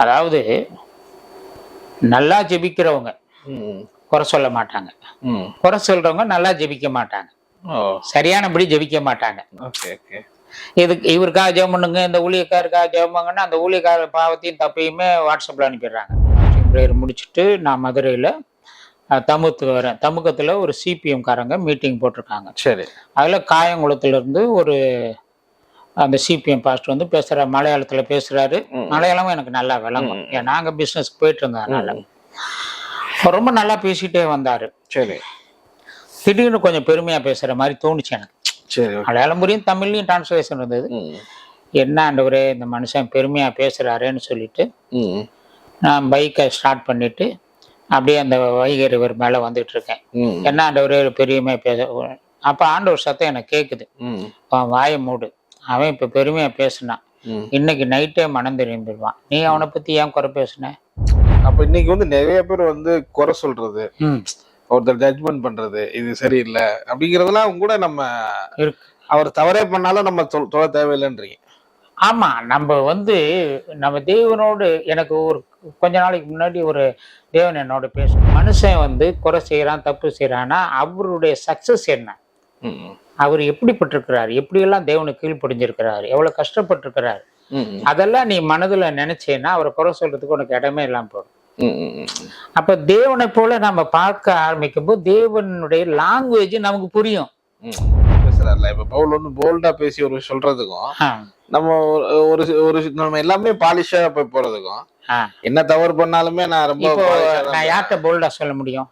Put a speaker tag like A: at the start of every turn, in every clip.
A: அதாவது நல்லா ஜெபிக்கிறவங்க குறை சொல்ல மாட்டாங்க.
B: ம்.
A: குறை சொல்றவங்க நல்லா ஜெபிக்க மாட்டாங்க.
B: ஓ.
A: சரியானபடி ஜெபிக்க மாட்டாங்க.
B: Okay okay.
A: இதுக்கு இவருக்காக ஜெபம் பண்ணுங்க இந்த ஊழியக்காருக்காக ஜெபம் பண்ணுங்கன்னா அந்த ஊழியக்கார பாவத்தையும் தப்பையுமே வாட்ஸ்அப்பில் அனுப்பிடுறாங்க. ப்ரேயர் முடிச்சுட்டு நான் மதுரையில் தமுத்து வரேன் தமுக்கத்தில் ஒரு சிபிஎம் காரங்க மீட்டிங் போட்டிருக்காங்க.
B: சரி.
A: அதில் காயங்குளத்துலேருந்து ஒரு அந்த சிபிஎம் பாஸ்டர் வந்து பேசுகிற மலையாளத்தில் பேசுகிறாரு. மலையாளமும் எனக்கு நல்லா விளங்கும். ஏன் நாங்கள் பிஸ்னஸ்க்கு போயிட்டு இருந்ததுனால அவர் ரொம்ப நல்லா பேசிட்டே வந்தார்.
B: சரி.
A: திடீர்னு கொஞ்சம் பெருமையாக பேசுகிற மாதிரி தோணுச்சு எனக்கு.
B: சரி
A: மலையாளம் புரியும் தமிழ்லையும் டிரான்ஸ்லேஷன் இருந்தது. என்ன ஆண்டவரே இந்த மனுஷன் பெருமையாக பேசுகிறாரேன்னு சொல்லிட்டு நான் பைக்கை ஸ்டார்ட் பண்ணிட்டு அப்படியே அந்த வைகை ரிவர் மேலே வந்துட்டு இருக்கேன். என்ன ஆண்டவரே பெருமையாக பேச அப்போ ஆண்டவர் சத்தம் எனக்கு கேட்குது வாயை மூடு. அவன் இப்போ பெருமையாக பேசினான் இன்னைக்கு நைட்டே மனம் திரும்பிடுவான் நீ அவனை பற்றி ஏன் குறை பேசுன?
B: அப்ப இன்னைக்கு வந்து நிறைய பேர் வந்து குறை சொல்றது ஒருத்தர் ஜட்ஜ்மெண்ட் பண்றது இது சரியில்லை அப்படிங்கறதெல்லாம் கூட நம்ம அவர் தவறே பண்ணாலும் நம்ம தொலை தேவையில்லைன்றீங்க.
A: ஆமாம் நம்ம வந்து நம்ம தேவனோடு எனக்கு ஒரு கொஞ்ச நாளைக்கு முன்னாடி ஒரு தேவன் என்னோட பேசும் மனுஷன் வந்து குறை செய்கிறான் தப்பு செய்கிறான்னா அவருடைய சக்ஸஸ் என்ன? அவர் எப்படிப்பட்டிருக்கிறார்? எப்படியெல்லாம் தேவனுக்கு கீழ்ப்படிஞ்சிருக்கிறாரு? எவ்வளோ கஷ்டப்பட்டிருக்கிறாரு? அதெல்லாம் நீ மனதில் நினைச்சேன்னா அவரை குறை சொல்றதுக்கு உனக்கு இடமே இல்லாமல் போடும் அப்போ தேவனை போல நம்ம பார்க்க ஆரம்பிக்கும் போது தேவனுடைய லாங்குவேஜ் நமக்கு புரியும்.
B: பேசுறாருல இப்ப பவுல் வந்து போல்டா பேசி ஒரு சொல்றதுக்கும் நம்ம ஒரு- ஒரு நம்ம எல்லாமே பாலிஷா போய் போறதுக்கும். என்ன தவறு பண்ணாலுமே நான் ரொம்ப
A: நான் யார்கிட்ட போல்டா சொல்ல முடியும்.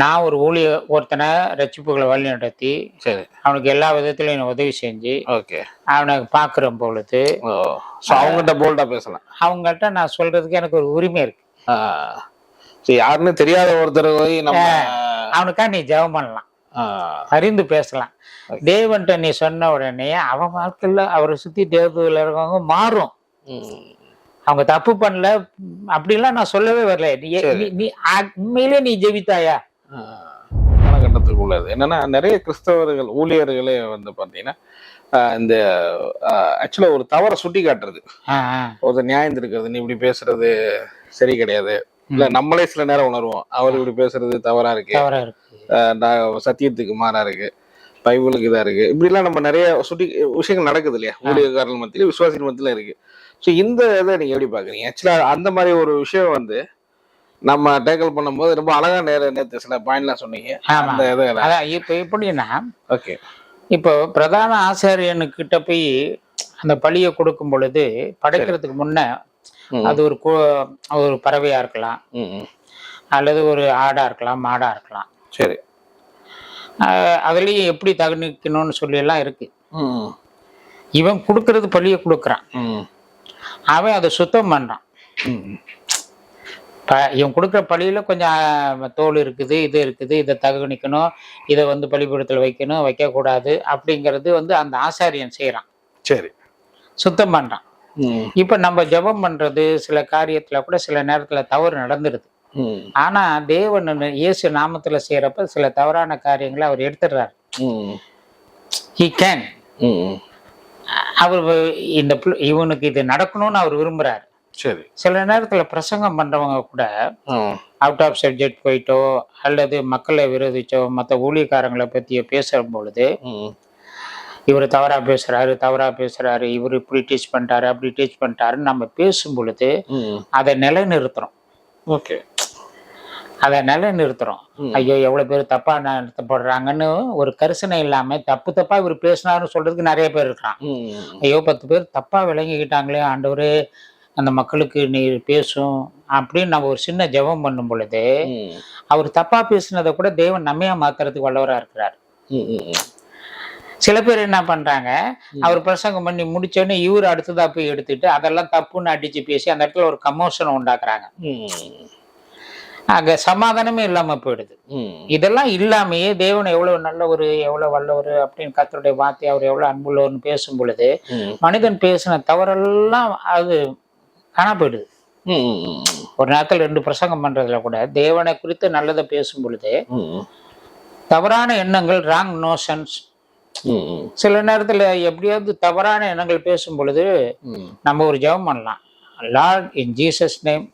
A: நான் ஒரு ஊழிய ஒருத்தனை ரட்சிப்புகளை வழி நடத்தி
B: சரி.
A: அவனுக்கு எல்லா விதத்திலையும் உதவி செஞ்சு
B: ஓகே.
A: அவனை பார்க்குற பொழுது
B: ஸோ அவங்ககிட்ட போல்டா பேசலாம்.
A: அவங்கள்ட்ட நான் சொல்றதுக்கு எனக்கு ஒரு உரிமை இருக்கு.
B: யாருன்னு தெரியாத ஒருத்தர் போய் நம்ம
A: அவனுக்காக நீ ஜெபம் பண்ணலாம். அறிந்து பேசலாம். தேவன்ட்ட நீ சொன்ன உடனே அவன் வாழ்க்கையில் அவரை சுத்தி தேவதூரில் இருக்கவங்க மாறும். அவங்க தப்பு பண்ணல. அப்படிலாம் நான் சொல்லவே வரல. நீ உண்மையிலே நீ ஜெபித்தாயா?
B: ஆ. காலகட்டத்துக்கு உள்ளது என்னன்னா நிறைய கிறிஸ்தவர்கள் ஊழியர்களே வந்து பாத்தீங்கன்னா இந்த ஆக்சுவலா ஒரு தவறை சுட்டி காட்டுறது. ஒருத்தர் நியாயம் இருக்கிறது. நீ இப்படி பேசுறது சரி கிடையாது. இல்ல நம்மளே சில நேரம் உணர்வோம். அவர் இப்படி பேசுறது தவறா இருக்கு. நான் சத்தியத்துக்கு மாறா இருக்கு. பைபிளுக்கு இதா இருக்கு. இப்படிலாம் நம்ம நிறைய சுட்டி விஷயங்கள் நடக்குது இல்லையா? ஊழியக்காரர்கள் மத்தியில விசுவாசிகள் மத்தியில இருக்கு. ஸோ இந்த இதை நீங்க எப்படி பாக்குறீங்க ஆக்சுவலா அந்த மாதிரி ஒரு விஷயம் வந்து நம்ம டேக்கிள் பண்ணும்போது ரொம்ப அழகா நேர நேற்று சில பாயிண்ட்லாம் சொன்னீங்க. அந்த இதை
A: அதான் இப்போ எப்படின்னா
B: ஓகே
A: இப்போ பிரதான ஆசாரியனுக்கிட்ட போய் அந்த பழியை கொடுக்கும் பொழுது படைக்கிறதுக்கு முன்ன அது ஒரு ஒரு பறவையா இருக்கலாம். அல்லது ஒரு ஆடா இருக்கலாம் மாடா இருக்கலாம்.
B: சரி.
A: அதுலயும் எப்படி தகுனிக்கணும்னு சொல்லி எல்லாம் இருக்கு. இவன் கொடுக்கறது பழியை கொடுக்குறான்.
B: ம்,
A: அவன் அதை சுத்தம் பண்றான்.
B: ம்,
A: ப இவன் கொடுக்குற பழியில கொஞ்சம் தோல் இருக்குது இது இருக்குது இதை தகுனிக்கணும் இதை வந்து பலிபீடத்தில் வைக்கணும் வைக்கக்கூடாது அப்படிங்கிறது வந்து அந்த ஆசாரியன் செய்கிறான்
B: சரி.
A: சுத்தம் பண்றான்.
B: ம்,
A: இப்போ நம்ம ஜெபம் பண்றது சில காரியத்துல கூட சில நேரத்துல தவறு நடந்துருது.
B: ம்,
A: ஆனா தேவன் இயேசு நாமத்துல செய்யறப்ப சில தவறான காரியங்களை அவர் எடுத்துடுறாரு. ஹி கேன் அவர் இந்த இவனுக்கு இது நடக்கணும்னு அவர் விரும்புறாரு.
B: சரி.
A: சில நேரத்துல பிரசங்கம் பண்றவங்க கூட அவுட் ஆஃப் சப்ஜெக்ட் போயிட்டோ அல்லது மக்களை விரோதிச்சோ மற்ற ஊழியக்காரங்களை பத்தியோ பேசுற பொழுது இவர் தவறா பேசுறாரு தவறா பேசுறாரு இவர் இப்படி டீச் பண்ணிட்டாரு அப்படி டீச் பண்ணிட்டாருன்னு நம்ம பேசும் பொழுது அதை நிலைநிறுத்துறோம்.
B: ஓகே.
A: அதை நிலைநிறுத்துறோம்.
B: ம்.
A: ஐயோ எவ்வளவு பேர் தப்பா நடத்தப்படுறாங்கன்னு ஒரு கரிசனை இல்லாம தப்பு தப்பா இவர் பேசினாருன்னு சொல்றதுக்கு நிறைய பேர் இருக்கான் ஐயோ பத்து பேர் தப்பா விளங்கிக்கிட்டாங்களே ஆண்டவரே அந்த மக்களுக்கு நீ பேசும் அப்படின்னு நம்ம ஒரு சின்ன ஜெபம் பண்ணும் பொழுது அவர் தப்பா பேசினதை கூட தேவன் நம்மையா மாத்துறதுக்கு வல்லவரா இருக்கிறார். சில பேர் என்ன பண்றாங்க அவர் பிரசங்கம் பண்ணி முடிச்சோடனே இவர் அடுத்ததா போய் எடுத்துட்டு அதெல்லாம் தப்புன்னு அடிச்சு பேசி அந்த இடத்துல ஒரு கமோஷனை உண்டாக்குறாங்க. அங்க சமாதானமே இல்லாம போயிடுது. இதெல்லாம் இல்லாமையே தேவன் எவ்வளவு நல்ல ஒரு எவ்வளவு வல்லவர் அப்படின்னு கர்த்தருடைய வார்த்தை அவர் எவ்வளவு அன்புள்ளவர்னு பேசும் பொழுது மனிதன் பேசின தவறெல்லாம் அது காணா போயிடுது. ஒரு நேரத்தில் ரெண்டு பிரசங்கம் பண்றதுல கூட தேவனை குறித்து நல்லதை பேசும் பொழுது தவறான எண்ணங்கள் ராங் நோஷன்ஸ் சில நேரத்துல எப்படியாவது தவறான எண்ணங்கள் பேசும் பொழுது நம்ம ஒரு ஜெபம் பண்ணலாம். Lord in Jesus name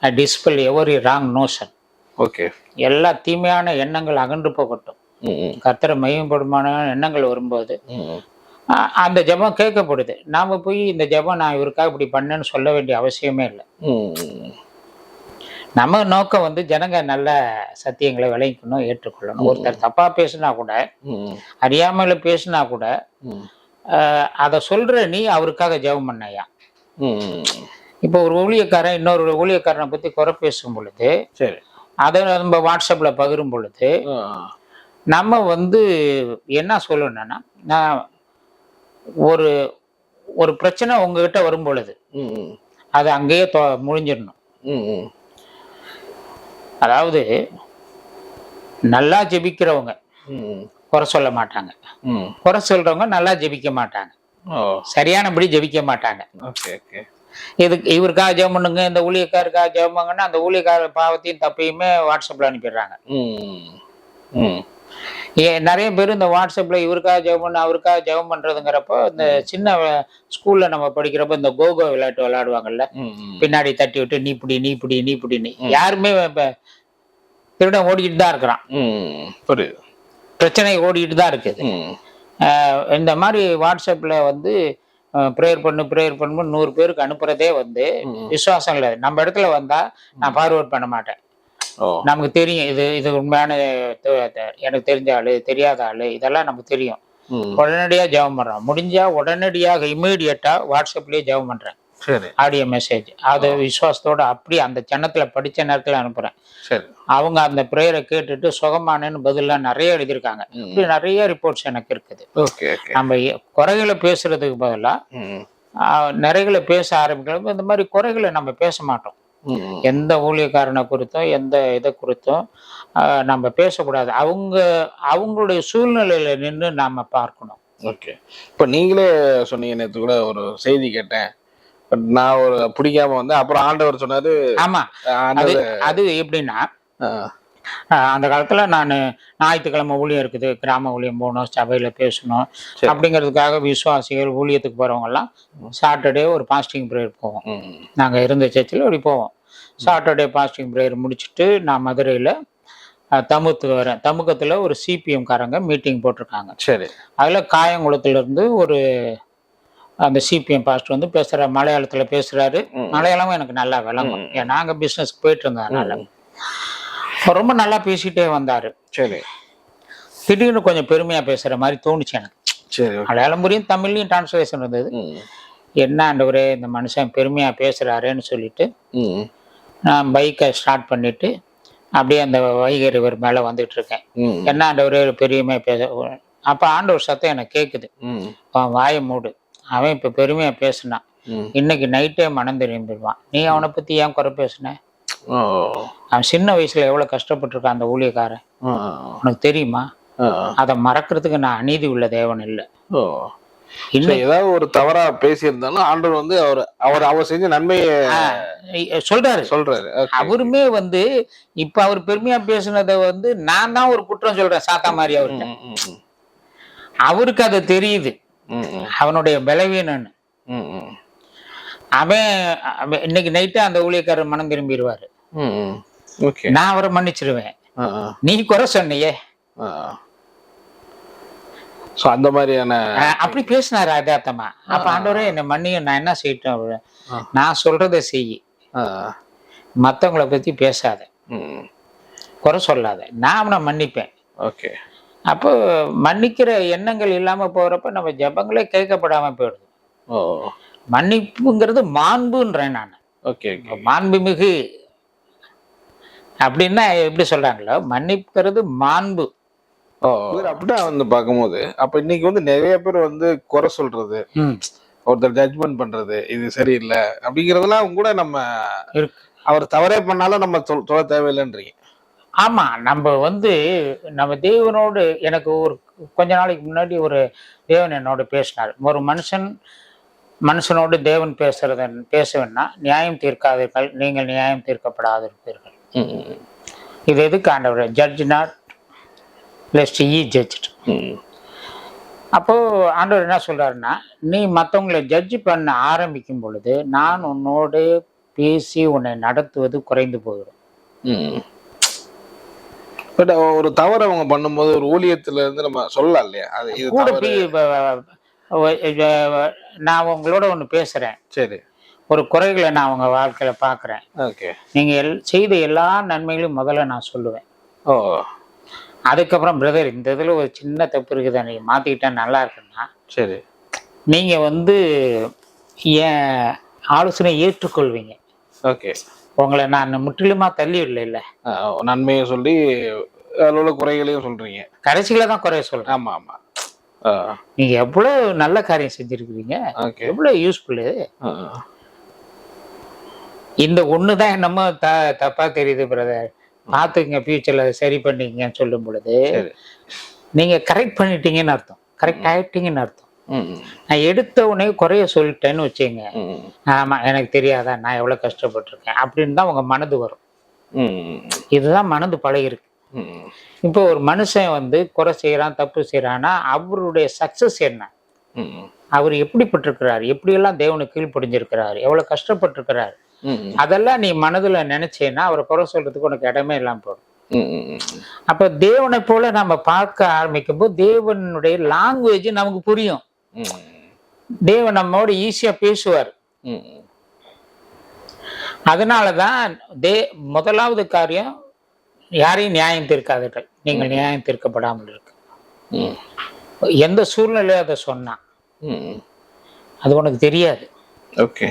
A: dispel every wrong notion
B: okay
A: எல்லா தீமையான எண்ணங்கள் அகன்று போகட்டும்.
B: ம்
A: கர்த்தரை மையப்படுமான எண்ணங்கள் வரும்போது. அ- அந்த ஜெபம் கேட்கப்படுது. நாம போய் இந்த ஜெபம் நான் இவருக்காக இப்படி பண்ணேன்னு சொல்ல வேண்டிய அவசியமே இல்லை.
B: ம்.
A: நம்ம நோக்கம் வந்து ஜனங்க நல்ல சத்தியங்களை விளைவிக்கணும் ஏற்றுக்கொள்ளணும். ஒருத்தர் தப்பா பேசினா கூட அறியாமையில பேசினா கூட அதை சொல்ற நீ அவருக்காக ஜெபம் பண்ணையா. இப்போ ஒரு ஊழியக்காரன் இன்னொரு ஊழியக்காரனை பத்தி குறை பேசும் பொழுது
B: சரி
A: அதை நம்ம வாட்ஸ்அப்ல பகிரும் பொழுது. நம்ம வந்து என்ன சொல்லணும்னா நான் ஒரு ஒரு பிரச்சனை உங்ககிட்ட வரும் பொழுது. அது அங்கேயே முடிஞ்சிடணும். அதாவது நல்லா ஜெபிக்கிறவங்க குறை சொல்ல மாட்டாங்க. குறை சொல்றவங்க நல்லா ஜெபிக்க மாட்டாங்க சரியானபடி ஜெபிக்க மாட்டாங்க
B: ஓகே ஓகே
A: இதுக்கு இவருக்காக ஜெபம் பண்ணுங்க இந்த ஊழியக்காருக்காக ஜெபம் பண்ணுங்கன்னா அந்த ஊழியக்கார பாவத்தையும் தப்பையுமே வாட்ஸ்அப்ல அனுப்பிடுறாங்க.
B: ம் ம்.
A: ஏ நிறைய பேர் இந்த வாட்ஸ்அப்ல இவருக்காக ஜெபம் பண்ண அவருக்காக ஜெபம் பண்றதுங்கிறப்போ இந்த சின்ன ஸ்கூல்ல நம்ம படிக்கிறப்ப இந்த கோகோ விளையாட்டு விளையாடுவாங்கல்ல. பின்னாடி தட்டி விட்டு நீ பிடி நீ பிடி நீ பிடின்னு யாருமே இப்ப திருடன் ஓடிக்கிட்டு தான் இருக்கிறான்.
B: புரியுது.
A: பிரச்சனை ஓடிக்கிட்டு தான் இருக்குது. இந்த மாதிரி வாட்ஸ்அப்ல வந்து ப்ரேயர் பண்ணு ப்ரேயர் பண்ணு நூறு பேருக்கு அனுப்புறதே வந்து. விசுவாசம் இல்லை. நம்ம இடத்துல வந்தா நான் ஃபார்வர்ட் பண்ண மாட்டேன். நமக்கு தெரியும். இது இது உண்மையான எனக்கு தெரிஞ்ச ஆளு தெரியாத ஆளு இதெல்லாம் நமக்கு தெரியும். உடனடியா ஜெபம் பண்றோம். முடிஞ்சா உடனடியாக இம்மீடியட்டா வாட்ஸ்அப்லயே ஜெபம் பண்றேன். ஆடியோ மெசேஜ் அது விசுவாசத்தோட அப்படி அந்த ஜன்னத்துல படிச்ச நேரத்துல அனுப்புறேன்.
B: சரி.
A: அவங்க அந்த ப்ரேயரை கேட்டுட்டு சுகமானேன்னு பதிலாம் நிறைய எழுதியிருக்காங்க. இப்படி நிறைய ரிப்போர்ட்ஸ் எனக்கு இருக்குது.
B: ஓகே ஓகே
A: நம்ம குறைகளை பேசுறதுக்கு பதிலா
B: ம்.
A: ஆஹ், நிறைகளை பேச ஆரம்பிக்கிறப்ப இந்த மாதிரி குறைகளை நம்ம பேச மாட்டோம். எந்த ஊழியக்காரனை குறித்தும் எந்த இதை குறித்தும் நம்ம பேசக்கூடாது. அவங்க அவங்களுடைய சூழ்நிலையில நின்று நாம பார்க்கணும்.
B: ஓகே இப்போ நீங்களே சொன்னீங்க நேற்று கூட ஒரு செய்தி கேட்டேன். பட் நான் ஒரு பிடிக்காம வந்து அப்புறம் ஆண்டவர் சொன்னாரு
A: ஆமா. அது அது எப்படின்னா அந்த காலத்துல நான் ஞாயிற்றுக்கிழமை ஊழியம் இருக்குது கிராம ஊழியம் போகணும் சபையில பேசணும். அப்படிங்கிறதுக்காக விசுவாசிகள் ஊழியத்துக்கு போறவங்க எல்லாம் சாட்டர்டே ஒரு பாஸ்டிங் ப்ரேயர் போவோம். நாங்க இருந்த சர்ச்சில் அப்படி போவோம். சாட்டர்டே பாஸ்டிங் ப்ரேயர் முடிச்சுட்டு நான் மதுரையில் தமுத்துக்கு வரேன் தமுக்கத்தில் ஒரு சிபிஎம் காரங்க மீட்டிங் போட்டிருக்காங்க.
B: சரி.
A: அதில் காயங்குளத்துலேருந்து ஒரு அந்த சிபிஎம் பாஸ்டர் வந்து பேசுகிற மலையாளத்தில் பேசுகிறாரு. மலையாளமும் எனக்கு நல்லா விளங்கும். ஏன் நாங்கள் பிஸ்னஸ்க்கு போயிட்டு இருந்ததுனால ரொம்ப நல்லா பேசிட்டே வந்தார்.
B: சரி.
A: திடீர்னு கொஞ்சம் பெருமையாக பேசுகிற மாதிரி தோணுச்சு எனக்கு.
B: சரி
A: மலையாளம் புரியும் தமிழ்லையும் டிரான்ஸ்லேஷன் இருந்தது. என்ன ஆண்டவரே இந்த மனுஷன் பெருமையாக பேசுகிறாருன்னு சொல்லிட்டு நான் பைக்கை ஸ்டார்ட் பண்ணிட்டு அப்படியே அந்த வைகை ரிவர் மேலே வந்துட்டு இருக்கேன். என்ன ஆண்டவரே பெரியமே பேச அப்போ ஆண்டவர் சத்தம் எனக்கு கேட்குது வாயை மூடு. அவன் இப்போ பெருமையாக பேசினான். இன்னைக்கு நைட்டே மனம் திரும்பிடுவான் நீ அவனை பற்றி ஏன் குறை பேசுன? அவன் சின்ன வயசுல எவ்வளோ கஷ்டப்பட்டிருக்கான் அந்த ஊழியக்காரன்? உனக்கு தெரியுமா? அதை மறக்கிறதுக்கு நான் அநீதி உள்ள தேவன் இல்லை. இன்னும்
B: ஏதாவது ஒரு தவறா பேசியிருந்தாலும் ஆண்டவர் வந்து அவர் அவர் அவர் செஞ்ச நன்மையை
A: சொல்றாரு.
B: சொல்றாரு.
A: அவருமே வந்து இப்ப அவர் பெருமையா பேசுனதை வந்து நான் தான் ஒரு குற்றம் சொல்றேன் சாத்தா மாதிரி
B: ம்.
A: அவருக்கு அது தெரியுது. அவனுடைய பலவீனன்னு. அவன் இன்னைக்கு நைட்டு அந்த ஊழியக்காரர் மனம் திரும்பிடுவாரு. நான் அவரை மன்னிச்சிருவேன். நீ குறை சொன்னியே.
B: So, அந்த மாதிரியான
A: அப்படி பேசினாரு யதார்த்தமா அப்ப ஆண்டவரே என்னை மன்னியும் நான் என்ன செய்யட்டும். நான் சொல்றதை செய்
B: ஆ,
A: மத்தவங்கள பத்தி பேசாத. குறை சொல்லாத. நான் அவனை மன்னிப்பேன்.
B: ஓகே.
A: அப்போ மன்னிக்கிற எண்ணங்கள் இல்லாம போறப்ப நம்ம ஜெபங்களே கேட்கப்படாம போயிடுது.
B: ஓ.
A: மன்னிப்புங்கிறது மாண்புன்றேன் நான்.
B: ஓகே
A: மாண்புமிகு அப்படின்னா எப்படி சொல்றாங்களோ மன்னிப்புங்கிறது மாண்பு.
B: ஓ. அப்படிதான் வந்து பார்க்கும்போது அப்ப இன்னைக்கு வந்து நிறைய பேர் வந்து குறை சொல்றது ஒருத்தர் ஜட்ஜ்மெண்ட் பண்றது இது சரியில்லை அப்படிங்கறதெல்லாம் கூட நம்ம அவர் தவறே பண்ணாலும் நம்ம சொல்- சொல்ல தேவையில்லைன்றீங்க.
A: ஆமா நம்ம வந்து நம்ம தேவனோடு எனக்கு ஒரு கொஞ்ச நாளைக்கு முன்னாடி ஒரு தேவன் என்னோட பேசினார். ஒரு மனுஷன் மனுஷனோடு தேவன் பேசுறத பேசுவேன்னா நியாயம் தீர்க்காதீர்கள் நீங்கள் நியாயம் தீர்க்கப்படாதிருப்பீர்கள். இது எதுக்கு ஆண்டவர்? Judge not lest ye judge
B: hmm.
A: அப்போ ஆண்டவர் என்ன சொல்றாருன்னா நீ மற்றவங்களை ஜட்ஜ் பண்ண ஆரம்பிக்கும் பொழுது நான் உன்னோடு பேசி உன்னை நடத்துவது குறைந்து போயிடும்.
B: பட் ஒரு தவறு அவங்க பண்ணும்போது ஒரு ஊழியத்துல இருந்து நம்ம சொல்லலாம் இல்லையா? அது இது
A: கூட நான் உங்களோட ஒன்று பேசுறேன்.
B: சரி.
A: ஒரு குறைகளை நான் உங்க வாழ்க்கையில பார்க்குறேன்
B: ஓகே.
A: நீங்க எல் செய்த எல்லா நன்மைகளையும் முதல்ல நான் சொல்லுவேன்.
B: ஓ.
A: அதுக்கப்புறம் பிரதர் இந்த இதில் ஒரு சின்ன தப்பு இருக்குதா நீங்கள் மாற்றிக்கிட்டா நல்லா இருக்குன்னா
B: சரி.
A: நீங்கள் வந்து என் ஆலோசனை ஏற்றுக்கொள்வீங்க.
B: ஓகே.
A: உங்களை நான் முற்றிலுமாக தள்ளி இல்லை
B: நன்மையை சொல்லி அதில் உள்ள குறைகளையும் சொல்றீங்க.
A: கடைசியில் தான் குறைய சொல்கிறேன்
B: ஆமா ஆமா.
A: நீங்கள் எவ்வளோ நல்ல காரியம் செஞ்சுருக்கிறீங்க.
B: ஓகே.
A: எவ்வளோ யூஸ்ஃபுல்லு இந்த ஒன்று தான் என்னமோ த தப்பாக தெரியுது பிரதர் பார்த்துக்குங்க ஃப்யூச்சரில் சரி பண்ணிக்கங்கன்னு சொல்லும் பொழுது
B: சரி.
A: நீங்கள் கரெக்ட் பண்ணிட்டீங்கன்னு அர்த்தம். கரெக்ட் ஆகிட்டீங்கன்னு அர்த்தம். நான் எடுத்த உடனே குறைய சொல்லிட்டேன்னு வச்சுங்க ஆமா எனக்கு தெரியாதா? நான் எவ்வளோ கஷ்டப்பட்டிருக்கேன். அப்படின்னு தான் உங்க மனது வரும். இதுதான் மனது பழகிருக்கு. இப்போ ஒரு மனுஷன் வந்து குறை செய்கிறான் தப்பு செய்கிறான்னா அவருடைய சக்சஸ் என்ன? அவர் எப்படிப்பட்டிருக்கிறார்? எப்படியெல்லாம் தேவனுக்கு கீழ்ப்படிஞ்சிருக்கிறார்? எவ்வளோ கஷ்டப்பட்டிருக்கிறார்? அதெல்லாம் நீ மனதுல நினைச்சேன்னா அவரை குறை சொல்றதுக்கு உனக்கு இடமே இல்லாமல் போடும். அப்ப தேவனை போல நம்ம பார்க்க ஆரம்பிக்கும் போது தேவனுடைய லாங்குவேஜ் நமக்கு புரியும். தேவன் நம்மோட ஈஸியா பேசுவார். அதனாலதான் தே முதலாவது காரியம் யாரையும் நியாயம் தீர்க்காதீர்கள். நீங்கள் நியாயம் தீர்க்கப்படாமல் இருக்கு.
B: ம்,
A: எந்த சூழ்நிலையும் அதை சொன்னான். அது உனக்கு தெரியாது.
B: ஓகே.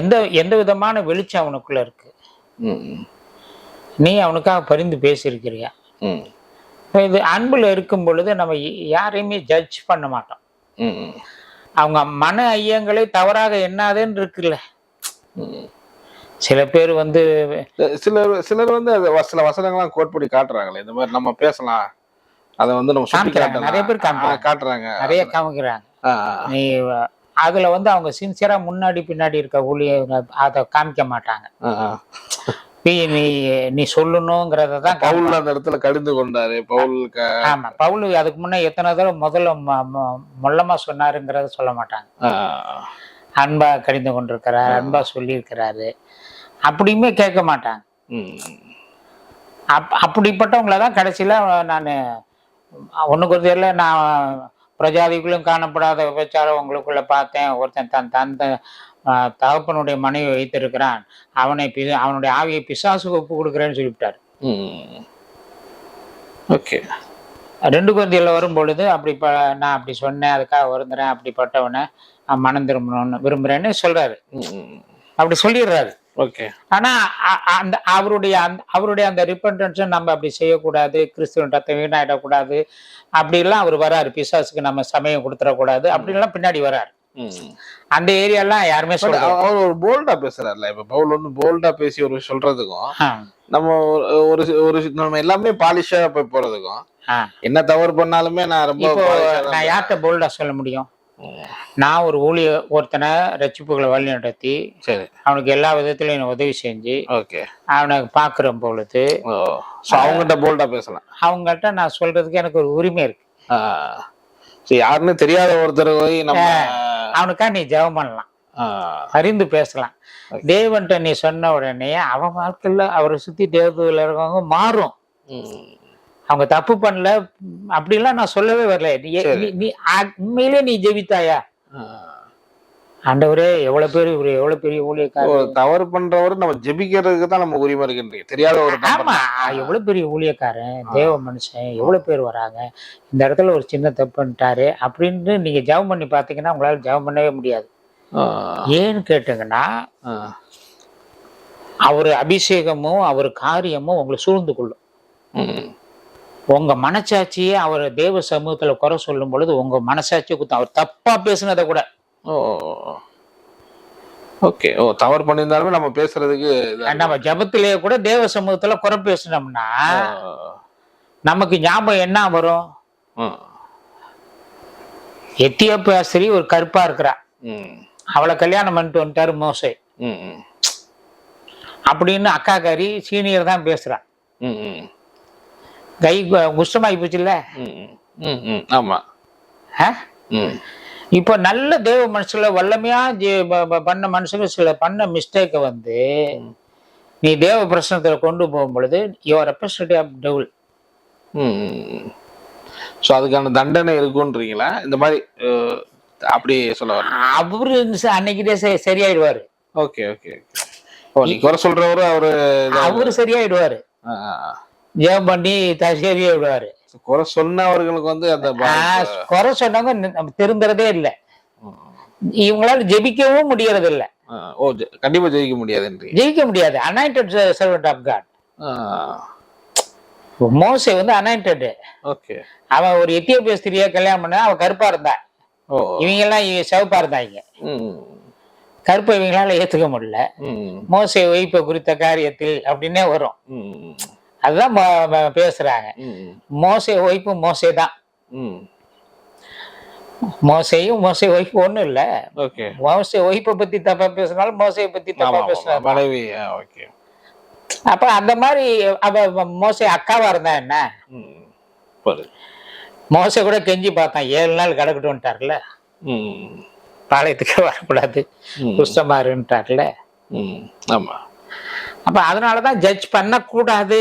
A: எந்த எந்த விதமான வெளிச்சம் அவனுக்குள்ள இருக்கு? நீ அவனுக்காக பரிந்து பேசியிருக்கிறியா? இது அன்புல இருக்கும் பொழுது நம்ம யாரையுமே ஜட்ஜ் பண்ண மாட்டோம். அவங்க மன ஐயங்களை தவறாக எண்ணாதேன்னு இருக்குல்ல. சில பேர் வந்து
B: சிலர் சிலர் வந்து சில வசனங்கள்லாம் கோட் பண்ணி காட்டுறாங்களே. இந்த மாதிரி நம்ம பேசலாம். அதை வந்து நம்ம
A: காமிக்கிறாங்க. நிறைய பேர்
B: காட்டுறாங்க.
A: நிறைய காமிக்கிறாங்க. நீ அதுல வந்து அவங்க சின்சியரா முன்னாடி பின்னாடி இருக்க ஊழிய அதை காமிக்க மாட்டாங்க. நீ நீ நீ சொல்லணுங்கிறத தான்
B: பவுல் அந்த இடத்துல கடிந்து கொண்டாரு. பவுல்
A: ஆமா பவுல் அதுக்கு முன்ன எத்தனை தடவை முதல்ல மொல்லமா சொன்னாருங்கிறத சொல்ல மாட்டாங்க. அன்பா கடிந்து கொண்டிருக்கிறார் அன்பா சொல்லியிருக்கிறாரு. அப்படியுமே கேட்க மாட்டாங்க. அப் அப்படிப்பட்டவங்கள தான் கடைசியில் நான் ஒன்றுக்கு ஒரு தெரியல நான் பிரஜாதிக்குள்ளும் காணப்படாத விபச்சாரம் உங்களுக்குள்ள பார்த்தேன் ஒருத்தன் தன் தந்த தகப்பனுடைய மனைவி வைத்திருக்கிறான். அவனை பி அவனுடைய ஆவியை பிசாசுக்கு ஒப்பு கொடுக்குறேன்னு சொல்லிவிட்டார்.
B: ஓகே.
A: ரெண்டு குழந்தையில் வரும் பொழுது அப்படி ப நான் அப்படி சொன்னேன் அதுக்காக வருந்துறேன் அப்படிப்பட்டவனை மனம் திரும்பணும்னு விரும்புகிறேன்னு சொல்கிறாரு. அப்படி சொல்லிடுறாரு.
B: ஓகே.
A: ஆனா அந்த அவருடைய அந்த அவருடைய அந்த ரிப்பன்டன்ஸை நம்ம அப்படி செய்யக்கூடாது கிறிஸ்துவன் ரத்தம் வீணாயிடக்கூடாது அப்படிலாம் அவர் வராரு. பிசாசுக்கு நம்ம சமயம் கொடுத்துடக்கூடாது அப்படின்லாம் பின்னாடி வராரு. அந்த ஏரியாலாம் யாருமே
B: அவர் ஒரு போல்டா பேசுறாருல. இப்ப பவுல் வந்து போல்டா பேசி ஒரு சொல்றதுக்கும் நம்ம ஒரு- ஒரு நம்ம எல்லாமே பாலிஷா போய் போறதுக்கும் என்ன தவறு பண்ணாலுமே நான் ரொம்ப
A: நான் யார்கிட்ட போல்டா சொல்ல முடியும். நான் ஒரு ஊழிய ஒருத்தனை ரட்சிப்புகளை வழி நடத்தி
B: சரி.
A: அவனுக்கு எல்லா விதத்திலையும் எனக்கு உதவி செஞ்சு
B: ஓகே.
A: அவனை பார்க்குற பொழுது
B: அவங்ககிட்ட போல்டா பேசலாம்.
A: அவங்கள்ட்ட நான் சொல்றதுக்கு எனக்கு ஒரு உரிமை இருக்கு.
B: யாருன்னு தெரியாத ஒருத்தர் போய் நம்ம
A: அவனுக்கா நீ ஜெபம் பண்ணலாம். அறிந்து பேசலாம். தேவன்ட்ட நீ சொன்ன உடனே அவன் வாழ்க்கையில அவரை சுத்தி தேவதுல இருக்கவங்க மாறும். அவங்க தப்பு பண்ணல அப்படிலாம் நான் சொல்லவே வரல நீ உண்மையிலே நீ ஜெபித்தாயா. ஆண்டவரே எவ்வளவு பேர் இவரு எவ்வளவு பெரிய ஊழியக்காரர்
B: தவறு பண்றவர் நம்ம ஜெபிக்கிறதுக்கு தான் நம்ம உரிமை இருக்குன்றீங்க தெரியாத ஒரு
A: ஆமா எவ்வளவு பெரிய ஊழியக்காரன் தேவ மனுஷன் எவ்வளவு பேர் வராங்க இந்த இடத்துல ஒரு சின்ன தப்பு பண்ணிட்டாரு அப்படின்னு நீங்க ஜெபம் பண்ணி பாத்தீங்கன்னா உங்களால ஜெபம் பண்ணவே முடியாது. ஏன்னு கேட்டீங்கன்னா. அவர் அபிஷேகமும் அவர் காரியமும் உங்களை சூழ்ந்து கொள்ளும். உங்க மனசாட்சியே அவர் தேவ சமூகத்துல குறை சொல்லும் பொழுது உங்க மனசாட்சியை குத்தம் அவர் தப்பா பேசுனதை கூட
B: ஓ ஓகே ஓ தவறு பண்ணியிருந்தாலுமே நம்ம பேசுறதுக்கு
A: நம்ம ஜபத்திலேயே கூட தேவ சமூகத்துல குறை பேசினோம்னா. நமக்கு ஞாபகம் என்ன வரும்
B: ஆ.
A: எத்தியோப்பியா ஸ்திரீ ஒரு கருப்பா இருக்கிறா
B: ம்.
A: அவளை கல்யாணம் பண்ணிட்டு வந்துட்டாரு மோசே. அப்படின்னு அக்காக்காரி சீனியர் தான் பேசுறா
B: ம். ம்.
A: கை குஷ்டமாகி போச்சுல்ல
B: ம். ம். ம். ஆமா
A: இப்போ நல்ல தேவ மனுஷங்கள வல்லமையா பண்ண மனுஷங்க சில பண்ண மிஸ்டேக்கை வந்து நீ தேவ பிரச்சனத்துல கொண்டு போகும் பொழுது your representative of devil
B: so அதுக்கான தண்டனை இருக்குன்றீங்களா? இந்த மாதிரி அப்படி சொல்ல
A: அவரு சரி- சரியாயிடுவாரு.
B: ஓகே ஓகே ஓ நீ குறை சொல்றவரு அவரு
A: அவரு சரியாயிடுவாரு. ஜெபம் பண்ணி சரியாயிடுவாரு
B: குறை சொன்னவர்களுக்கு வந்து அந்த.
A: குறை சொன்னவங்க திருந்துறதே இல்லை. இவங்களால ஜெபிக்கவும் முடியறது இல்ல
B: ஓ கண்டிப்பா ஜெயிக்க முடியாதுன்றீங்க.
A: ஜெயிக்க முடியாது. அனாயிண்டட் சர்வெண்ட் ஆஃப் காட் மோசே வந்து அனாயிண்டட்
B: ஓகே.
A: அவன் ஒரு எத்தியோப்பிய ஸ்திரியை கல்யாணம் பண்ண அவன் கருப்பா இருந்தா
B: ஓ.
A: இவங்க எல்லாம் சிவப்பா இருந்தாங்க. கருப்பை இவங்களால ஏத்துக்க முடியல. மோசே ஒய்ப்பை குறித்த காரியத்தில் அப்படின்னே வரும். அதுதான் பேசுறாங்க. மோசே ஒய்ப்பு மோசே தான் மோசையும் மோசே ஒய்ப்பு ஒண்ணும் இல்ல.
B: ஓகே.
A: மோசே ஒய்ப்பை பத்தி தப்பா பேசினாலும் மோசையை பத்தி
B: ஆமா
A: தப்பா
B: ஆமா,
A: பேசுறாங்க.
B: மனைவி ஓகே.
A: அப்ப அந்த மாதிரி அவ மோசே அக்காவா இருந்தா என்ன? மோசை கூட கெஞ்சி பார்த்தான். ஏழு நாள் கிடக்கட்டும்ட்டார்ல. பாளையத்துக்கு வரக்கூடாது. குஷ்டமாருன்ட்டார்ல.
B: ம் ஆமா.
A: அப்ப அதனாலதான் ஜட்ஜ் பண்ணக்கூடாது.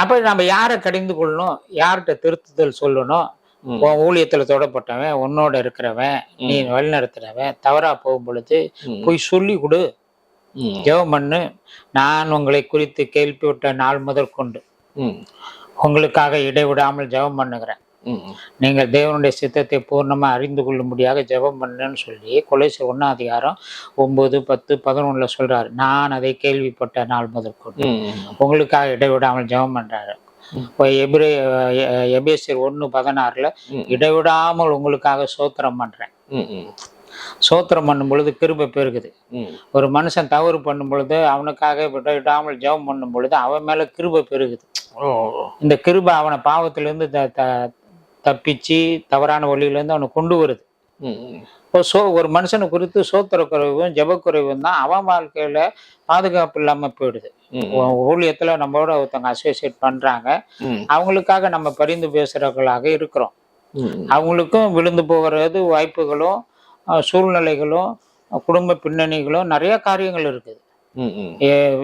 A: அப்ப நம்ம யாரை கடிந்து கொள்ளணும்? யார்கிட்ட திருத்துதல் சொல்லணும். உன் ஊழியத்துல தொடப்பட்டவன் உன்னோட இருக்கிறவன் நீ வழிநடத்துறவன் தவறா போகும் பொழுது. போய் சொல்லி கொடு. ஜெபம் பண்ணு. நான் உங்களை குறித்து கேள்விப்பட்ட நாள் முதல் கொண்டு உங்களுக்காக இடைவிடாமல் ஜெபம் பண்ணுகிறேன். நீங்கள் தேவனுடைய சித்தத்தை பூர்ணமா அறிந்து கொள்ளும்படியாக ஜெபம் பண்ணுன்னு சொல்லி கொலைசை ஒன்னாம் அதிகாரம் ஒன்பது பத்து பதினொன்னுல சொல்றாரு. நான் அதை கேள்விப்பட்ட நாள் முதற்கொண்டு உங்களுக்காக இடைவிடாமல் ஜெபம் பண்றாரு. இப்போ எபிரே எபேசியர் ஒன்று பதினாறுல. இடைவிடாமல் உங்களுக்காக சோத்திரம்
B: ம்
A: சோத்திரம் பண்ணும் பொழுது கிருபை பெருகுது. ஒரு மனுஷன் தவறு பண்ணும் பொழுது அவனுக்காக விடாமல் ஜெபம் பண்ணும் பொழுது அவன் மேல கிருபை பெருகுது. இந்த கிருபை அவனை பாவத்திலிருந்து த த- தப்பிச்சு தவறான வழியிலேருந்து அவனை கொண்டு வருது. இப்போ சோ ஒரு மனுஷனை குறித்து சோத்திர குறைவும் ஜெபக்குறைவும் தான் அவன் வாழ்க்கையில பாதுகாப்பு இல்லாம போயிடுது. ஊழியத்துல நம்மளோட ஒருத்தவங்க அசோசியேட் பண்றாங்க. அவங்களுக்காக நம்ம பரிந்து பேசுறவர்களாக இருக்கிறோம். அவங்களுக்கும் விழுந்து போகிறது வாய்ப்புகளும் சூழ்நிலைகளும் குடும்ப பின்னணிகளும் நிறைய காரியங்கள் இருக்குது.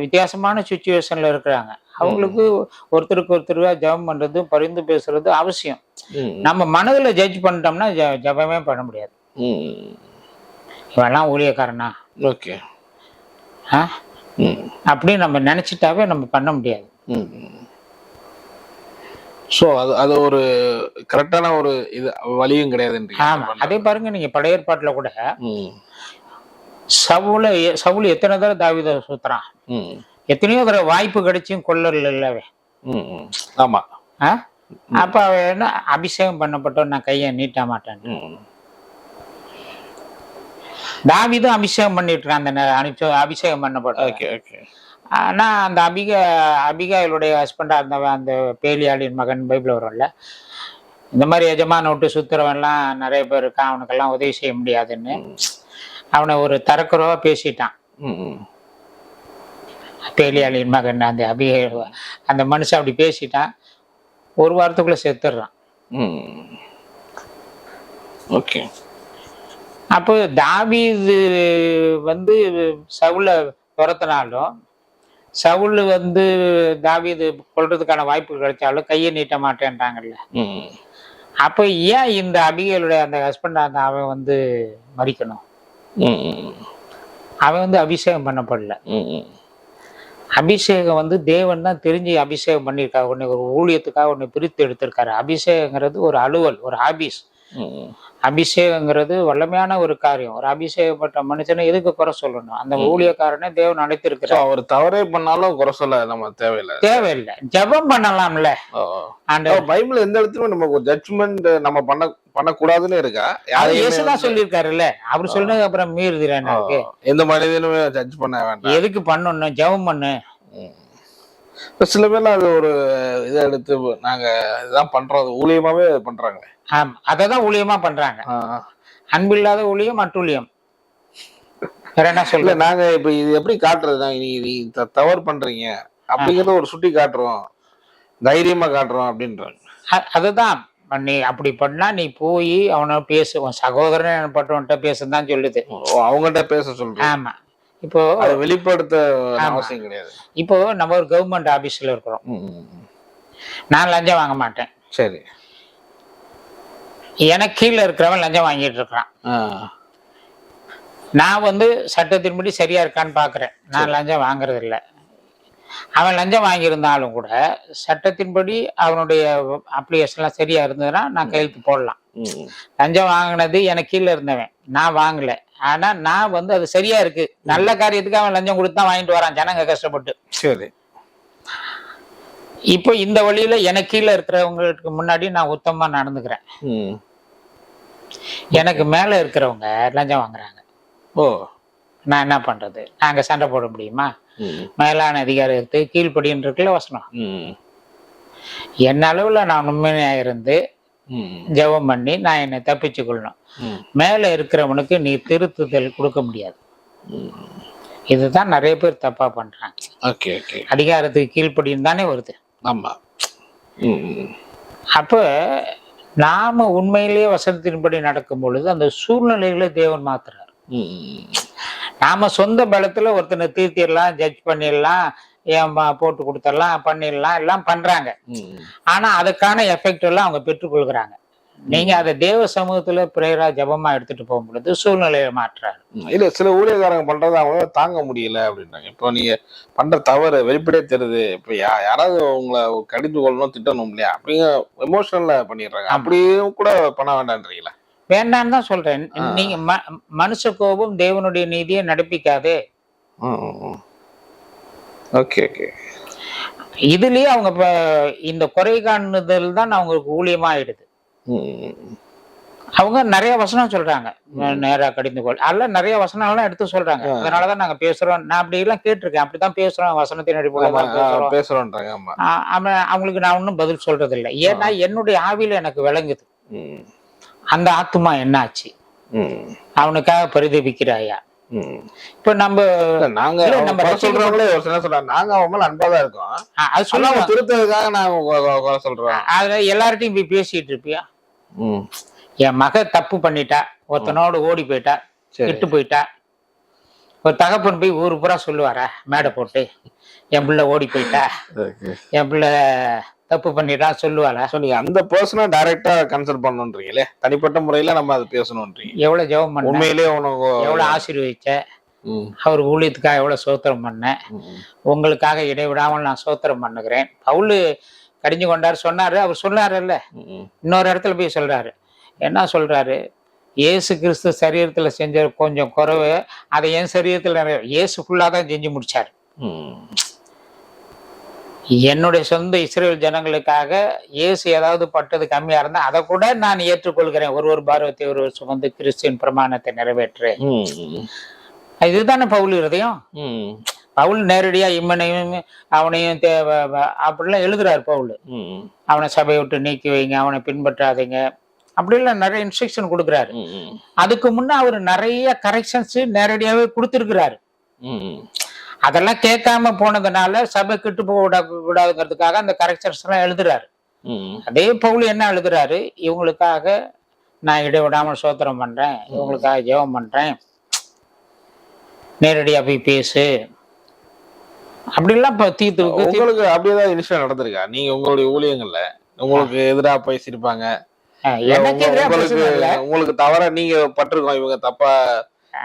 A: வித்தியாசமான சுச்சுவேஷன்ல இருக்கிறாங்க. அவங்களுக்கு ஒருத்தருக்கு ஒருத்தர் ஜெபம் பண்றது பரிந்து பேசுறது அவசியம். நம்ம மனதுல ஜட்ஜ் பண்ணிட்டோம்னா ஜெபமே பண்ண முடியாது. இவெல்லாம் ஊழியக்காரனா?
B: ஓகே.
A: ஆ? அப்படின்னு நம்ம நினைச்சிட்டாவே நம்ம பண்ண முடியாது.
B: ஸோ அது அது ஒரு கரெக்டான ஒரு இது வழியும் கிடையாதுன்றீங்க
A: ஆமா. அதே பாருங்க நீங்க பழைய ஏற்பாட்டுல கூட
B: ம்.
A: சவுல சவுல் எத்தனை தடவை தாவித சுத்துறான்?
B: ம்.
A: எத்தனையோ தடவை வாய்ப்பு கிடைச்சும் கொள்ளல இல்லவே
B: ஆமா.
A: ஆ? அப்ப என்ன அபிஷேகம் பண்ணப்பட்டவன் நான் கையை நீட்ட மாட்டேன். தாவிதும் அபிஷேகம் பண்ணிட்டு இருக்கான் அந்த அனுப்பிச்ச- அபிஷேகம் பண்ணப்பட்ட
B: ஓகே ஓகே.
A: ஆனா அந்த அபிக அபிகாயிலுடைய ஹஸ்பண்டா இருந்தவன் அந்த பேலியாளின் மகன் பைபிள் வரும்ல. இந்த மாதிரி எஜமான விட்டு சுத்துறவன்லாம் நிறைய பேர் இருக்கான் அவனுக்கெல்லாம் உதவி செய்ய முடியாதுன்னு. அவனை ஒரு தரக்குறவா பேசிட்டான்.
B: ம் ம்.
A: பேலியாளின் மகன் அந்த அபிகை அந்த மனுஷன் அப்படி பேசிட்டான். ஒரு வாரத்துக்குள்ள செத்துடுறான்
B: ஓகே.
A: அப்போ தாவீது வந்து சவுல துரத்தினாலும் சவுல் வந்து தாவீது கொல்றதுக்கான வாய்ப்பு கிடைச்சாலும் கையை நீட்ட மாட்டேன்றாங்கல்ல.
B: ம்.
A: அப்போ ஏன் இந்த அபிகளுடைய அந்த ஹஸ்பண்ட் அந்த அவன் வந்து மறிக்கணும்? அவன் வந்து அபிஷேகம் பண்ணப்படல. அபிஷேகம் வந்து தேவன் தான் தெரிஞ்சு அபிஷேகம் பண்ணியிருக்காரு. உன்னை ஒரு ஊழியத்துக்காக உன்னை பிரித்து எடுத்திருக்காரு. அபிஷேகங்கிறது ஒரு அலுவல் ஒரு ஆபீஸ் அபிஷேகங்கிறது வல்லமையான ஒரு காரியம். ஒரு அபிஷேகப்பட்ட மனுஷனை எதுக்கு குறை சொல்லணும்? அந்த ஊழியக்காரனை தேவன் அழைத்திருக்கிறார்.
B: அவர் தவறே பண்ணாலும் குறை சொல்ல நம்ம தேவையில்லை.
A: தேவையில்லை. ஜெபம் பண்ணலாம்ல.
B: பைபிள் எந்த இடத்துலயும் ஒரு ஜட்ஜ்மெண்ட் நம்ம பண்ண பண்ணக்கூடாதுன்னு இருக்கா?
A: இயேசுதான் சொல்லியிருக்காருல்ல. அவர் சொன்னதுக்கு அப்புறம்
B: ஓ, எந்த மனிதனுமே ஜட்ஜ் பண்ண வேண்டாம்.
A: எதுக்கு பண்ணணும்? ஜெபம் பண்ணு.
B: இப்ப சில பேர்லாம் அது ஒரு இதை எடுத்து நாங்க இதுதான் பண்றோம் அது ஊழியமாவே பண்றாங்க
A: ஆமா அததான் ஊழியமா பண்றாங்க. அன்பில்லாத ஊழியம் அட்டுழியம். வேற என்ன சொல்ல
B: நாங்க இப்ப இது எப்படி காட்டுறது நீ தவறு பண்றீங்க. அப்படிங்கறத ஒரு சுட்டி காட்டுறோம். தைரியமா காட்டுறோம் அப்படின்றாங்க.
A: அதுதான். நீ அப்படி பண்ணா நீ போய் அவனை பேசு உன் சகோதரன் பட்டவன்கிட்ட பேசுன்னு சொல்லுது.
B: ஓ, அவங்கள்ட்ட பேச சொல்றேன்
A: ஆமா. இப்போ
B: அதை வெளிப்படுத்த. அவசியம் கிடையாது.
A: இப்போ நம்ம ஒரு கவர்மெண்ட் ஆபீஸ்ல இருக்கிறோம். நான் லஞ்சம் வாங்க மாட்டேன்.
B: சரி.
A: எனக்கு கீழே இருக்கிறவன் லஞ்சம் வாங்கிட்டு இருக்கிறான். நான் வந்து சட்டத்தின்படி சரியா இருக்கான்னு பாக்குறேன். நான் லஞ்சம் வாங்குறது இல்ல. அவன் லஞ்சம் வாங்கியிருந்தாலும் கூட சட்டத்தின்படி அவனுடைய அப்ளிகேஷன்லாம் சரியா இருந்ததுன்னா நான் கையெழுத்து போடலாம். லஞ்சம் வாங்கினது எனக்கு கீழே இருந்தவன். நான் வாங்கல. ஆனா நான் வந்து அது சரியா இருக்கு. நல்ல காரியத்துக்கு அவன் லஞ்சம் கொடுத்து தான் வாங்கிட்டு வரான். ஜனங்க கஷ்டப்பட்டு.
B: சரி.
A: இப்போ இந்த வழியில எனக்கு கீழே இருக்கிறவங்களுக்கு முன்னாடி நான் உத்தமமா நடந்துக்கிறேன்.
B: ம்.
A: எனக்கு மேல இருக்கிறவங்க லஞ்சம் வாங்குறாங்க.
B: ஓ.
A: நான் என்ன பண்றது? நாங்க சண்டை போட முடியுமா? மேலான அதிகாரத்துக்கு கீழ்ப்படின்னு இருக்குல்ல வசனம். என்ன அளவுல நான் உண்மையா இருந்து ஜெபம் பண்ணி நான் என்னை தப்பிச்சு கொள்ளணும் மேல இருக்கிறவனுக்கு நீ திருத்துதல் கொடுக்க முடியாது. இதுதான் நிறைய பேர் தப்பா பண்றாங்க. அதிகாரத்துக்கு கீழ்ப்படின்னு தானே வருது.
B: ஆமா.
A: அப்ப நாம உண்மையிலேயே வசனத்தின்படி நடக்கும் பொழுது அந்த சூழ்நிலைகளை தேவன் மாத்துறாரு. நாம சொந்த பலத்துல ஒருத்தனை தீர்த்திடலாம் ஜட்ஜ் பண்ணிடலாம் ஏன் போட்டு கொடுத்துடலாம் பண்ணிடலாம் எல்லாம் பண்றாங்க. ஆனா அதுக்கான எஃபெக்ட் எல்லாம் அவங்க பெற்றுக்கொள்கிறாங்க. நீங்க அதை தேவ சமூகத்துல பிரேரா ஜபமா எடுத்துட்டு போகும் பொழுது சூழ்நிலையை மாற்றுறாரு.
B: ம். இல்ல சில ஊழியக்காரங்க பண்றதை அவங்களால தாங்க முடியல அப்படின்றாங்க. இப்போ நீங்க பண்ற தவறு வெளிப்படையே தெரியுது. இப்போ யாராவது உங்களை கடிந்து கொள்ளணும் திட்டணும் இல்லையா? அப்படிங்க எமோஷனல்ல பண்ணிடுறாங்க. அப்படியும் கூட பண்ண வேண்டான்றீங்களா
A: வேண்டான்னு தான் சொல்றேன். நீங்க மனுஷ கோபம் தேவனுடைய நீதியை நடப்பிக்காதே.
B: ஓகே ஓகே
A: இதுலயே அவங்க இப்ப இந்த குறை காணுதல் தான் அவங்களுக்கு ஊழியமா ஆயிடுது அவங்க நிறைய வசனம் சொல்றாங்க. நேரா கடிந்து கொள். அதெல்லாம் நிறைய வசனங்கள்லாம் எடுத்து சொல்றாங்க. அதனாலதான் நாங்க பேசுறோம். நான் அப்படி எல்லாம் கேட்டிருக்கேன். அப்படிதான் பேசுறோம். வசனத்தின் அடிப்படையில் பேசுறோம். அவங்களுக்கு நான் ஒன்றும் பதில் சொல்றது இல்லை ஏன்னா என்னுடைய ஆவியில எனக்கு விளங்குது. அந்த ஆத்துமா என்னாச்சு? அவனுக்காக பரிதபிக்கிறாயா. இப்ப நம்ம
B: நாங்க
A: நம்ம
B: சொல்றவங்களே ஒரு சில சொல்றாங்க. நாங்க அவங்க மேல அன்பா தான் இருக்கோம்.
A: அது
B: அவங்க திருத்ததுக்காக நாங்க குறை சொல்றோம்.
A: அதுல எல்லார்ட்டையும் போய் பேசிட்டு இருப்பியா? என் மக தப்பு பண்ணிட்டா ஒருத்தனோடு ஓடி போயிட்டா விட்டு போயிட்டா ஒரு தகப்பன் போய் ஊரு பூரா சொல்லுவாரா மேடை போட்டு என் பிள்ளை ஓடி போயிட்டா என் பிள்ளை தப்பு பண்ணிட்டா சொல்லுவாளா?
B: ஸோ நீங்க அந்த பர்சனை டைரக்டா கன்சல்ட் பண்ணணுன்றீங்களே தனிப்பட்ட முறையில நம்ம அதை பேசணுன்றீங்க
A: எவ்வளவு ஜெபம் பண்ண?
B: உண்மையிலேயே உனக்கு
A: எவ்வளவு ஆசீர்வதிச்ச? அவர் ஊழியத்துக்காக எவ்வளவு சோத்திரம் பண்ணேன்
B: ம்,
A: உங்களுக்காக இடைவிடாமல் நான் சோத்திரம் பண்ணுகிறேன். பவுலு கடிஞ்சு கொண்டாரு சொன்னாரு. அவர்
B: ம்.
A: இன்னொரு இடத்துல போய் சொல்றாரு. என்ன சொல்றாரு? இயேசு கிறிஸ்து சரீரத்துல செஞ்ச கொஞ்சம் குறைவு அதை என் சரீரத்துல நிறைய இயேசு ஃபுல்லா தான் செஞ்சு முடிச்சாரு.
B: ம்,
A: என்னுடைய சொந்த இஸ்ரேல் ஜனங்களுக்காக இயேசு ஏதாவது பட்டது கம்மியா இருந்தா அதை கூட நான் ஏற்றுக்கொள்கிறேன். ஒரு ஒரு பாரவத்தை ஒருவர் சுமந்து கிறிஸ்டின் பிரமாணத்தை நிறைவேற்று இதுதானே பவுல் இருதயம்? பவுல் நேரடியா இம்மனையும் அவனையும் அப்படிலாம் எழுதுறாரு பவுல். அவனை சபையை விட்டு நீக்கி வைங்க அவனை பின்பற்றாதீங்க. அப்படிலாம் நிறைய இன்ஸ்ட்ரக்ஷன் கொடுக்குறாரு. அதுக்கு முன்ன அவர் நிறைய கரெக்ஷன்ஸ் நேரடியாவே கொடுத்துருக்கிறாரு. அதெல்லாம் கேட்காம போனதுனால சபை கெட்டு போக கூடாதுங்கிறதுக்காக அந்த கரெக்ஷன்ஸ் எல்லாம் எழுதுறாரு. அதே பவுல் என்ன எழுதுறாரு? இவங்களுக்காக நான் இடைவிடாமல் சோத்திரம் பண்றேன் இவங்களுக்காக ஜெபம் பண்றேன் நேரடியா போய் பேசு. அப்படிலாம் இப்ப தீத்துவுக்கு தீ-
B: உங்களுக்கு அப்படியேதான் இனிஷியல் நடந்திருக்கா? நீங்க உங்களுடைய ஊழியங்கள்ல உங்களுக்கு எதிரா பேசியிருப்பாங்க. உங்களுக்கு தவறா நீங்க பட்டிருக்கோம் இவங்க தப்பா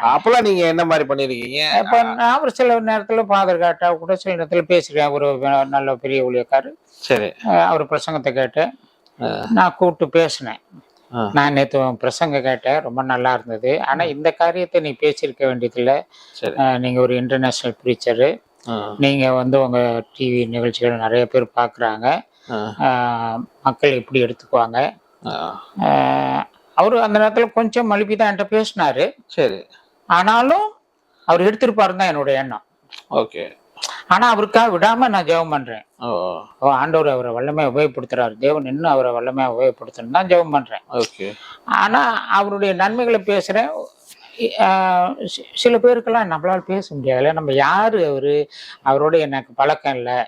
B: அப்பெல்லாம் நீங்க என்ன மாதிரி பண்ணிருக்கீங்க?
A: இப்ப நான் ஒரு சில நேரத்துல ஃபாதர் காட்டா கூட சில நேரத்துல பேசுறேன் ஒரு நல்ல பெரிய ஊழியக்காரு.
B: சரி.
A: அவர் பிரசங்கத்தை கேட்டு நான் கூப்பிட்டு பேசினேன். நான் நேற்று பிரசங்க கேட்டேன். ரொம்ப நல்லா இருந்தது. ஆனா இந்த காரியத்தை நீ பேசியிருக்க வேண்டியதில்லை. நீங்க ஒரு இன்டர்நேஷனல் ப்ரீச்சரு நீங்க வந்து உங்க டிவி நிகழ்ச்சிகள் நிறைய பேர் பார்க்குறாங்க.
B: ஆ,
A: மக்கள் எப்படி எடுத்துக்குவாங்க. அவரு அந்த நேரத்துல கொஞ்சம் மழுப்பி தான் என்கிட்ட பேசினாரு.
B: சரி.
A: ஆனாலும் அவர் எடுத்திருப்பாருன்னு தான் என்னோட எண்ணம்.
B: ஓகே.
A: ஆனா அவருக்காக விடாம நான் ஜெபம் பண்றேன். ஆண்டவர் அவரை வல்லமையா உபயோகப்படுத்துறாரு. தேவன் இன்னும் அவரை வல்லமையா உபயோகப்படுத்தணும் தான் ஜெபம் பண்றேன்.
B: ஓகே.
A: ஆனா அவருடைய நன்மைகளை பேசுறேன். சில பேருக்கெல்லாம் நம்மளால பேச முடியாதுல்ல நம்ம யாரு அவரு? அவரோட எனக்கு பழக்கம் இல்லை.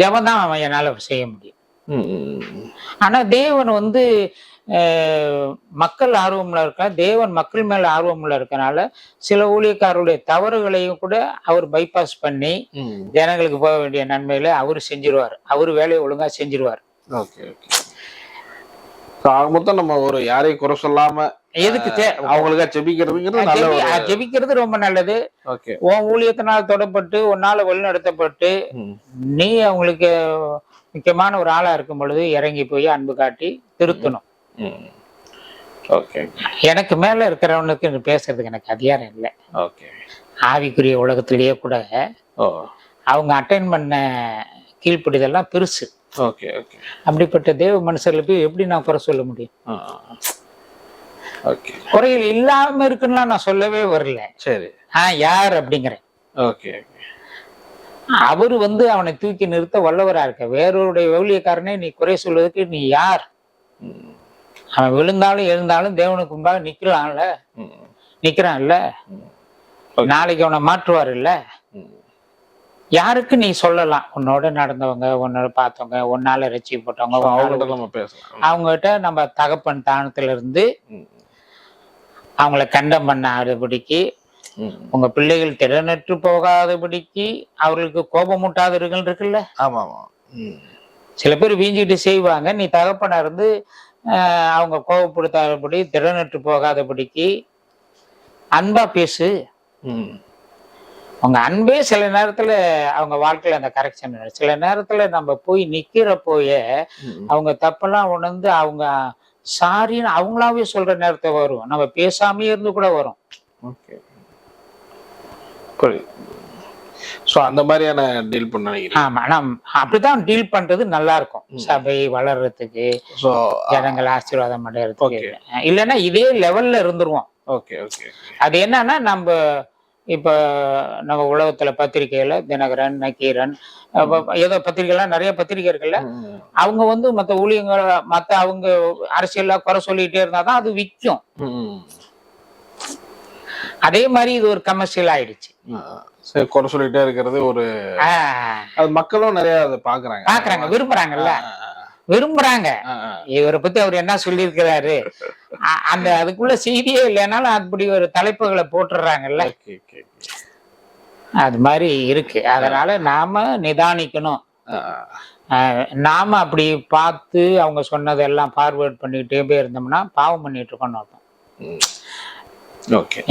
A: ஜெபம் தான் அவன் என்னால செய்ய முடியும். ஆனா தேவன் வந்து மக்கள் ஆர்வம்ல இருக்க தேவன் மக்கள் மேல ஆர்வம்ல இருக்கனால சில ஊழியக்காரருடைய தவறுகளையும் கூட அவர் பைபாஸ் பண்ணி. ஜனங்களுக்கு போக வேண்டிய நன்மைகளை அவர் செஞ்சிருவார் அவர் வேலையை ஒழுங்கா செஞ்சிருவார்
B: ஓகே ஆக மொத்தம் நம்ம ஒரு யாரையும் குறை சொல்லாம
A: எதுக்கு
B: அவங்களுக்கா ஜெபிக்கிறதுங்கிறது நல்ல
A: ஜெபி-
B: ஒரு
A: ஜெபிக்கிறது ரொம்ப நல்லது
B: ஓகே
A: உன் ஊழியத்தினால் தொடப்பட்டு உன்னால வழிநடத்தப்பட்டு. நீ அவங்களுக்கு முக்கியமான ஒரு ஆளா இருக்கும் பொழுது இறங்கி போய் அன்பு காட்டி திருத்தணும்.
B: ஓகே
A: எனக்கு மேல இருக்கிறவனுக்கு பேசுறதுக்கு எனக்கு அதிகாரம் இல்லை.
B: ஓகே
A: ஆவிக்குரிய உலகத்திலேயே கூட
B: ஓ.
A: அவங்க அட்டைன் பண்ண கீழ்ப்படிதெல்லாம் பெருசு.
B: ஓகே ஓகே
A: அப்படிப்பட்ட தேவ மனுஷர்களை போய் எப்படி நான் குறை சொல்ல முடியும்?
B: ஆ. ஓகே
A: குறைகள் இல்லாம இருக்குன்னா நான் சொல்லவே வரல.
B: சரி.
A: ஆஹ் யார் அப்படிங்கிறேன்.
B: ஓகே
A: அவரு வந்து அவனை தூக்கி நிறுத்த வல்லவரா இருக்க. வேறொருடைய ஊழியக்காரனை நீ குறை சொல்வதற்கு நீ யார். அவன் விழுந்தாலும் எழுந்தாலும் தேவனுக்கு முன்பாக. நிக்கிறான்ல
B: ம்.
A: நாளைக்கு அவனை மாற்றுவார் இல்ல. யாருக்கு நீ சொல்லலாம் உன்னோட நடந்தவங்க உன்னோட பார்த்தவங்க உன்னால ரசிக்கப்பட்டவங்க அவங்ககிட்ட நம்ம தகப்பன் தானத்துல இருந்து. அவங்கள கண்டம் பண்ணாதபடிக்கு. உங்க பிள்ளைகள் திறனற்று போகாதபடிக்கு அவர்களுக்கு கோபமூட்டாதவர்கள் இருக்குல்ல
B: ஆமா ஆமா.
A: சில பேர் வீஞ்சிட்டு செய்வாங்க நீ தகப்பனா இருந்து அவங்க கோபப்படுத்தாதபடி திறனற்று போகாதபடிக்கு அன்பா பேசு.
B: ம்.
A: உங்க அன்பே சில நேரத்துல அவங்க வாழ்க்கையில அந்த கரெக்ஷன் சில நேரத்துல நம்ம போய் நிக்கிற போய
B: ம்.
A: அவங்க தப்பெல்லாம் உணர்ந்து அவங்க சாரின்னு அவங்களாவே சொல்ற நேரத்தை வரும். நம்ம பேசாமயே இருந்து கூட வரும்.
B: ஓகே. ஸோ அந்த மாதிரியான டீல் பண்ண நினைக்கிறேன்
A: ஆமா நம் அப்படிதான் டீல் பண்றது நல்லா இருக்கும். சபை வளர்றதுக்கு
B: ஸோ
A: ஜனங்கள் ஆசீர்வாதம் அடையறதுக்கு. இல்லைன்னா இதே லெவல்ல இருந்துருவோம்.
B: ஓகே ஓகே
A: அது என்னன்னா நம்ம இப்ப நம்ம உலகத்துல பத்திரிக்கையில தினகரன் நக்கீரன் ஏதோ பத்திரிகைலாம் நிறைய பத்திரிகை இருக்குல்ல? அவங்க வந்து மத்த ஊழியங்கள் மத்த அவங்க அரசியல்ல குறை சொல்லிட்டே இருந்தாதான் அது விற்கும் அதே மாதிரி இது ஒரு கமர்ஷியல் ஆயிடுச்சு.
B: குறை சொல்லிட்டே இருக்கிறது ஒரு அது மக்களும் நிறைய அதை பாக்குறாங்க
A: பாக்குறாங்க விரும்புறாங்கல்ல? விரும்புறாங்க. இவரை பத்தி அவர் என்ன சொல்லியிருக்கிறாரு? அந்த அதுக்குள்ள செய்தியே இல்லைனாலும் அப்படி ஒரு தலைப்புகளை போட்டுடுறாங்கல்ல. அது மாதிரி இருக்கு. அதனால நாம நிதானிக்கணும். நாம அப்படி பார்த்து அவங்க சொன்னதெல்லாம் ஃபார்வேர்ட் பண்ணிக்கிட்டே போய் இருந்தோம்னா பாவம் பண்ணிட்டு இருக்கோம்னு அர்த்தம்.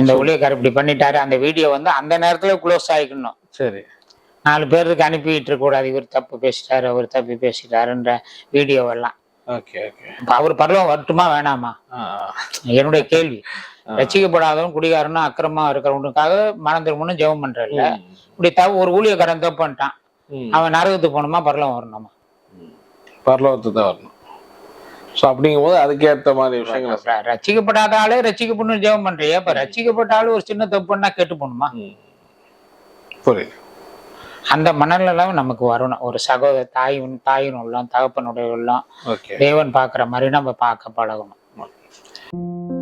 A: இந்த ஊழியக்காரர் இப்படி பண்ணிட்டாரு. அந்த வீடியோ வந்து அந்த நேரத்துல க்ளோஸ் ஆயிக்கணும்
B: சரி.
A: நாலு பேருக்கு அனுப்பிட்டு கூடாது இவர் தப்பு பேசிட்டாரு அவர் தப்பு பேசிட்டாருன்ற வீடியோவெல்லாம்
B: ஓகே ஓகே
A: அவர் பரவம் வரட்டுமா வேணாமா. என்னுடைய கேள்வி. ரசிக்கப்படாதவன் குடிகாரனும் அக்கிரமா இருக்கிறவனுக்காக மனம் திரும்பணும் ஜெபம் பண்றல. இப்படி தப்பு ஒரு ஊழியக்காரன் தப்பு பண்ணிட்டான். அவன் நரகத்துக்கு போகணுமா பரலம் வரணுமா?
B: பரலோகத்துக்கு தான் வரணும். ஸோ அப்படிங்கும்போது அதுக்கேற்ற மாதிரி விஷயங்களை
A: ர- ரட்சிக்கப்படாத ஆளே ரட்சிக்கப்படணும் ஜெபம் பண்றியே? அப்ப ரட்சிக்கப்பட்ட ஆளு ஒரு சின்ன தப்பு பண்ணா கெட்டு போகணுமா.
B: புரியுது.
A: அந்த மனநிலம் நமக்கு வரணும். ஒரு சகோதர தாயின் தாயின் உள்ளம் தகப்பனுடைய உள்ளம்
B: ஓகே.
A: தேவன் பார்க்குற மாதிரி நம்ம பார்க்க பழகணும்.